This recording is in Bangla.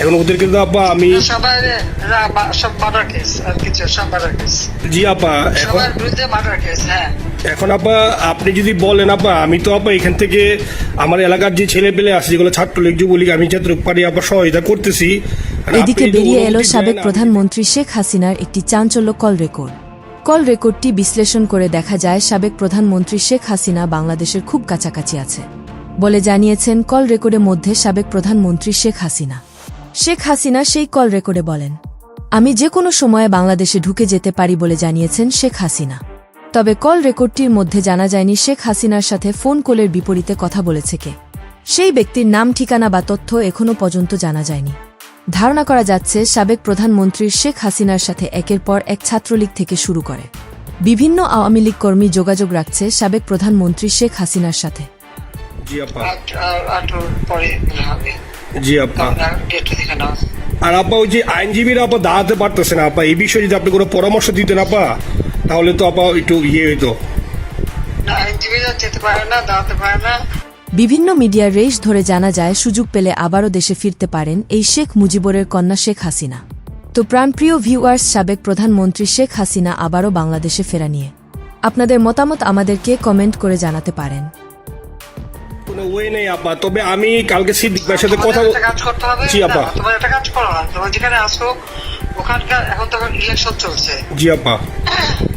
এখন ওদেরকে কিন্তু আপা আমি সবাই সব মার্ডার কেস আর কিছু সব মার্ডার কেস জি আপা এখন সবার বিরুদ্ধে মার্ডার কেস হ্যাঁ। এখন আপা আপনি যদি বলেন আপা আমি তো আপা এখান থেকে আমার এলাকার যে ছেলে পেলে আছে যেগুলো ছাত্রলীগ যুবলীগ আমি যতটুকু পারি আপা সহায়তা করতেছি। এদিকে বেরিয়ে এলো সাবেক প্রধানমন্ত্রী শেখ হাসিনার একটি চাঞ্চল্য কল রেকর্ড। কল রেকর্ডটি বিশ্লেষণ করে দেখা যায় সাবেক প্রধানমন্ত্রী শেখ হাসিনা বাংলাদেশের খুব কাছাকাছি আছে। বলে জানিয়েছেন কল রেকর্ডের মধ্যে সাবেক প্রধানমন্ত্রী শেখ হাসিনা। শেখ হাসিনা সেই কল রেকর্ডে বলেন আমি যে কোনো সময়ে বাংলাদেশে ঢুকে যেতে পারি বলে জানিয়েছেন শেখ হাসিনা। তবে কল রেকর্ডটির মধ্যে জানা যায়নি শেখ হাসিনার সাথে ফোন কলের বিপরীতে কথা বলেছে কে। সেই ব্যক্তির নাম ঠিকানা বা তথ্য এখনও পর্যন্ত জানা যায়নি। ধারণা করা যাচ্ছে সাবেক প্রধানমন্ত্রীর শেখ হাসিনার সাথে একের পর এক ছাত্রলীগ থেকে শুরু করে। বিভিন্ন আওয়ামী লীগ কর্মী যোগাযোগ রাখছে সাবেক প্রধানমন্ত্রী শেখ হাসিনার সাথে। জি আপা। আর আপা দেখে নাও। আর আপা ওই যে আইনজীবীরা আপা দাঁড়াতে পারতেছে না আপা। এই বিষয়ে যদি আপনি কোনো পরামর্শ দিতেন আপা তাহলে তো আপা একটু ইয়ে হইতো। না আইনজীবীরা যেতে পারে না দাঁড়াতে পারে না। বিভিন্ন মিডিয়ার রেশ ধরে জানা যায় সুযোগ পেলে আবারও দেশে ফিরতে পারেন এই শেখ মুজিবরের কন্যা শেখ হাসিনা। তো প্রাণপ্রিয় ভিউয়ার্স সাবেক প্রধানমন্ত্রী শেখ হাসিনা আবারও বাংলাদেশে ফেরা নিয়ে। আপনাদের মতামত আমাদেরকে কমেন্ট করে জানাতে পারেন। কোনো ওয়ে নেই আপা তবে আমি কালকে সিদ্দিক ভাইয়ের সাথে কথা কাজ করতে হবে। জি আপা। তোমার একটা কাজ করো না তোমার যেখানে আসো ওখানকার এখন তখন ইলেকশন চলছে। জি আপা